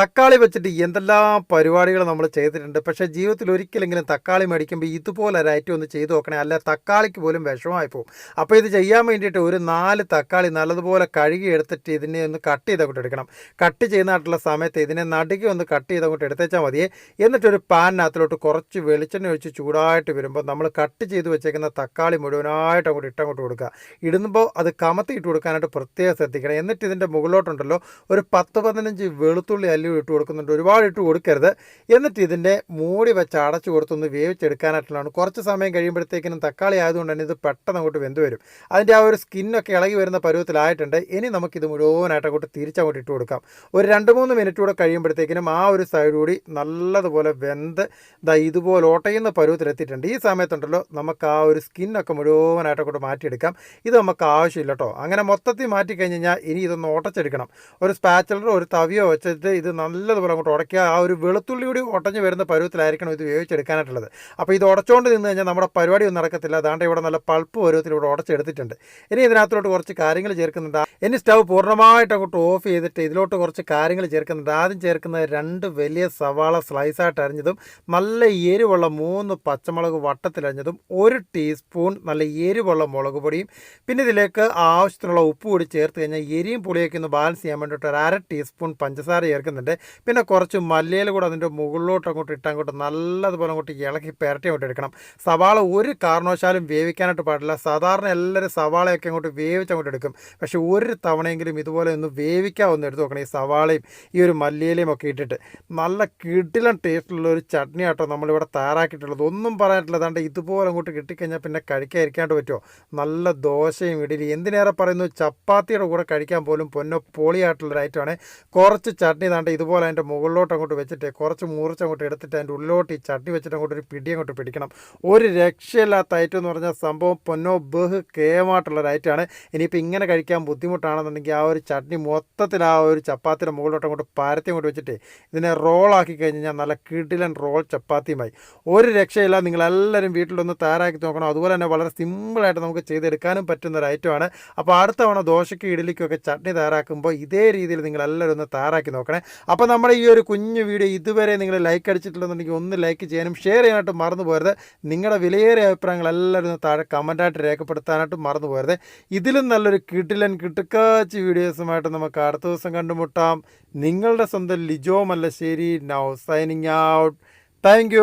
തക്കാളി വെച്ചിട്ട് എന്തെല്ലാം പരിപാടികൾ നമ്മൾ ചെയ്തിട്ടുണ്ട്. പക്ഷെ ജീവിതത്തിൽ ഒരിക്കലെങ്കിലും തക്കാളി മേടിക്കുമ്പോൾ ഇതുപോലെ ഒരു ഒന്ന് ചെയ്തു നോക്കണേ. അല്ല തക്കാളിക്ക് പോലും വിഷമായി പോകും. അപ്പോൾ ഇത് ചെയ്യാൻ വേണ്ടിയിട്ട് ഒരു നാല് തക്കാളി നല്ലതുപോലെ കഴുകി എടുത്തിട്ട് ഇതിനെ ഒന്ന് കട്ട് ചെയ്തങ്ങോട്ട് എടുക്കണം. കട്ട് ചെയ്യുന്നതായിട്ടുള്ള സമയത്ത് ഇതിനെ നടുകി ഒന്ന് കട്ട് ചെയ്തങ്ങോട്ട് എടുത്തേച്ചാൽ മതിയേ. എന്നിട്ടൊരു പാനിനകത്തിലോട്ട് കുറച്ച് വെളിച്ചെണ്ണ ഒഴിച്ച് ചൂടായിട്ട് വരുമ്പോൾ നമ്മൾ കട്ട് ചെയ്ത് വെച്ചേക്കുന്ന തക്കാളി മുഴുവനായിട്ട് അങ്ങോട്ട് ഇട്ടങ്ങോട്ട് കൊടുക്കുക. ഇടുമ്പോൾ അത് കമത്തി ഇട്ട് കൊടുക്കാനായിട്ട് പ്രത്യേകം ശ്രദ്ധിക്കണം. എന്നിട്ട് ഇതിന്റെ മുകളിലോട്ടുണ്ടല്ലോ ഒരു പത്ത് പതിനഞ്ച് വെളുത്തുള്ളി അല്ലി ഇട്ട് കൊടുക്കുന്നുണ്ട്. ഒരുപാട് ഇട്ട് കൊടുക്കരുത്. എന്നിട്ട് ഇതിന്റെ മൂടി വെച്ച് അടച്ചു കൊടുത്തൊന്ന് വേവിച്ചെടുക്കാനായിട്ടുള്ളതാണ്. കുറച്ച് സമയം കഴിയുമ്പോഴത്തേക്കിനും തക്കാളി ആയതുകൊണ്ട് തന്നെ ഇത് പെട്ടെന്ന് അങ്ങോട്ട് വെന്ത് വരും. അതിന്റെ ആ ഒരു സ്കിന്നൊക്കെ ഇളകി വരുന്ന പരുവത്തിലായിട്ടുണ്ട്. ഇനി നമുക്കിത് മുഴുവനായിട്ട് അങ്ങോട്ട് തിരിച്ചങ്ങോട്ട് ഇട്ട് കൊടുക്കാം. ഒരു രണ്ട് മൂന്ന് മിനിറ്റ് കൂടെ കഴിയുമ്പോഴത്തേക്കിനും ആ ഒരു സൈഡ് കൂടി നല്ലതുപോലെ വെന്ത് ദാ ഇതുപോലെ ഓട്ടയുന്ന പരുവത്തിലെത്തിയിട്ടുണ്ട്. ഈ സമയത്തുണ്ടല്ലോ നമുക്ക് ആ ഒരു സ്കിന്നൊക്കെ മുഴുവനായിട്ട് അങ്ങോട്ട് മാറ്റിയെടുക്കാം. ഇത് നമുക്ക് ആവശ്യമില്ല കേട്ടോ. അങ്ങനെ മൊത്തത്തിൽ മാറ്റി കഴിഞ്ഞ് കഴിഞ്ഞാൽ ഇനി ഇതൊന്ന് ഓട്ടച്ചെടുക്കണം. ഒരു സ്പാച്ചലറോ ഒരു തവിയോ വെച്ചിട്ട് ഇത് നല്ലതുപോലെ അങ്ങോട്ട് ഉടയ്ക്കുക. ആ ഒരു വെളുത്തുള്ളി കൂടി ഉടഞ്ഞ് വരുന്ന പരുവത്തിലായിരിക്കണം ഇത് വേവിച്ചെടുക്കാനായിട്ടുള്ളത്. അപ്പോൾ ഇത് ഉടച്ചുകൊണ്ട് നിന്ന് കഴിഞ്ഞാൽ നമ്മുടെ പരിപാടി ഒന്നും നടക്കത്തില്ല. അതാണ്ട് ഇവിടെ നല്ല പൾപ്പ് പരുവത്തിൽ ഇവിടെ ഉടച്ചെടുത്തിട്ടുണ്ട്. ഇനി ഇതിനകത്തോട്ട് കുറച്ച് കാര്യങ്ങൾ ചേർക്കുന്നുണ്ട്. ഇനി സ്റ്റവ് പൂർണമായിട്ട് അങ്ങോട്ട് ഓഫ് ചെയ്തിട്ട് ഇതിലോട്ട് കുറച്ച് കാര്യങ്ങൾ ചേർക്കുന്നുണ്ട്. ആദ്യം ചേർക്കുന്നത് രണ്ട് വലിയ സവാള സ്ലൈസായിട്ട് അരിഞ്ഞതും നല്ല എരിവുള്ള മൂന്ന് പച്ചമുളക് വട്ടത്തിലരിഞ്ഞതും ഒരു ടീസ്പൂൺ നല്ല എരിവുള്ള മുളക് പൊടിയും പിന്നെ ഇതിലേക്ക് ആവശ്യത്തിനുള്ള ഉപ്പ് കൂടി ചേർത്ത് കഴിഞ്ഞാൽ എരിയും പുളിയൊക്കെ ഒന്ന് ബാലൻസ് ചെയ്യാൻ വേണ്ടിയിട്ട് ഒരു അര ടീസ്പൂൺ പഞ്ചസാര ചേർക്കുന്നുണ്ട് പിന്നെ കുറച്ച് മല്ലിയിൽ കൂടെ അതിന്റെ മുകളിലോട്ട് അങ്ങോട്ട് ഇട്ട് അങ്ങോട്ട് നല്ലതുപോലെ അങ്ങോട്ട് ഇളക്കി പെരട്ടി അങ്ങോട്ട് എടുക്കണം. സവാള ഒരു കാരണവശാലും വേവിക്കാനായിട്ട് പാടില്ല. സാധാരണ എല്ലാവരും സവാളയൊക്കെ അങ്ങോട്ട് വേവിച്ച് അങ്ങോട്ട് എടുക്കും. പക്ഷേ ഒരു തവണയെങ്കിലും ഇതുപോലെ ഒന്ന് വേവിക്കാൻ ഒന്ന് എടുത്ത് നോക്കണം ഈ സവാളയും ഈ ഒരു മല്ലിയിലയും ഒക്കെ ഇട്ടിട്ട്. നല്ല കിടിലൻ ടേസ്റ്റുള്ള ഒരു ചട്നി ആട്ടോ നമ്മളിവിടെ തയ്യാറാക്കിയിട്ടുള്ളത്. ഒന്നും പറയാനില്ല. അതാണ്ട് ഇതുപോലെ അങ്ങോട്ട് കിട്ടിക്കഴിഞ്ഞാൽ പിന്നെ കഴിക്കാതിരിക്കാണ്ട് പറ്റുമോ? നല്ല ദോശയും ഇഡലി എന്തിനേറെ പറയുന്നു? ചപ്പാത്തിയുടെ കൂടെ കഴിക്കാൻ പോലും പൊന്നോ പൊളിയായിട്ടുള്ളൊരു ഐറ്റമാണ്. കുറച്ച് ചട്നി താണ്ട് ഇതുപോലെ അതിന്റെ മുകളിലോട്ട് അങ്ങോട്ട് വെച്ചിട്ട് കുറച്ച് മൂർച്ച അങ്ങോട്ട് എടുത്തിട്ട് അതിന്റെ ഉള്ളിലോട്ട് ഈ ചട്ടി വെച്ചിട്ട് അങ്ങോട്ട് ഒരു പിടി അങ്ങോട്ട് പിടിക്കണം. ഒരു രക്ഷയില്ലാത്ത ഐറ്റം എന്ന് പറഞ്ഞാൽ സംഭവം പൊന്നോ ബഹ് കേമായിട്ടുള്ളൊരു ഐറ്റമാണ് ഇനിയിപ്പോൾ ഇങ്ങനെ കഴിക്കാൻ ബുദ്ധിമുട്ടാണെന്നുണ്ടെങ്കിൽ ആ ഒരു ചട്നി മൊത്തത്തിൽ ആ ഒരു ചപ്പാത്തിന്റെ മുകളിലോട്ട് അങ്ങോട്ട് പരത്തി അങ്ങോട്ട് വെച്ചിട്ട് ഇതിനെ റോളാക്കി കഴിഞ്ഞാൽ നല്ല കിടിലൻ റോൾ ചപ്പാത്തിയുമായി. ഒരു രക്ഷയില്ല നിങ്ങളെല്ലാവരും വീട്ടിലൊന്ന് തയ്യാറാക്കി നോക്കണം. അതുപോലെ തന്നെ വളരെ സിമ്പിളായിട്ട് നമുക്ക് ചെയ്തെടുക്കാനും പറ്റുന്ന ഒരു ഐറ്റമാണ് അപ്പോൾ അടുത്ത തവണ ദോശയ്ക്ക് ഇഡലിക്കും ഒക്കെ ചട്നി തയ്യാറാക്കുമ്പോൾ ഇതേ രീതിയിൽ നിങ്ങളെല്ലാവരും ഒന്ന് തയ്യാറാക്കി നോക്കണേ. അപ്പോൾ നമ്മുടെ ഈ ഒരു കുഞ്ഞു വീഡിയോ ഇതുവരെ നിങ്ങൾ ലൈക്ക് അടിച്ചിട്ടില്ലെന്നുണ്ടെങ്കിൽ ഒന്ന് ലൈക്ക് ചെയ്യാനും ഷെയർ ചെയ്യാനായിട്ട് മറന്നു പോരുത് നിങ്ങളുടെ വിലയേറിയ അഭിപ്രായങ്ങൾ എല്ലാവരും താഴെ കമന്റായിട്ട് രേഖപ്പെടുത്താനായിട്ട് മറന്നു പോരുത് ഇതിലും നല്ലൊരു കിട്ടിലൻ കിട്ടുക്കാച്ചി വീഡിയോസുമായിട്ട് നമുക്ക് അടുത്ത ദിവസം കണ്ടുമുട്ടാം. നിങ്ങളുടെ സ്വന്തം Lijo Mallassery. Now signing out thank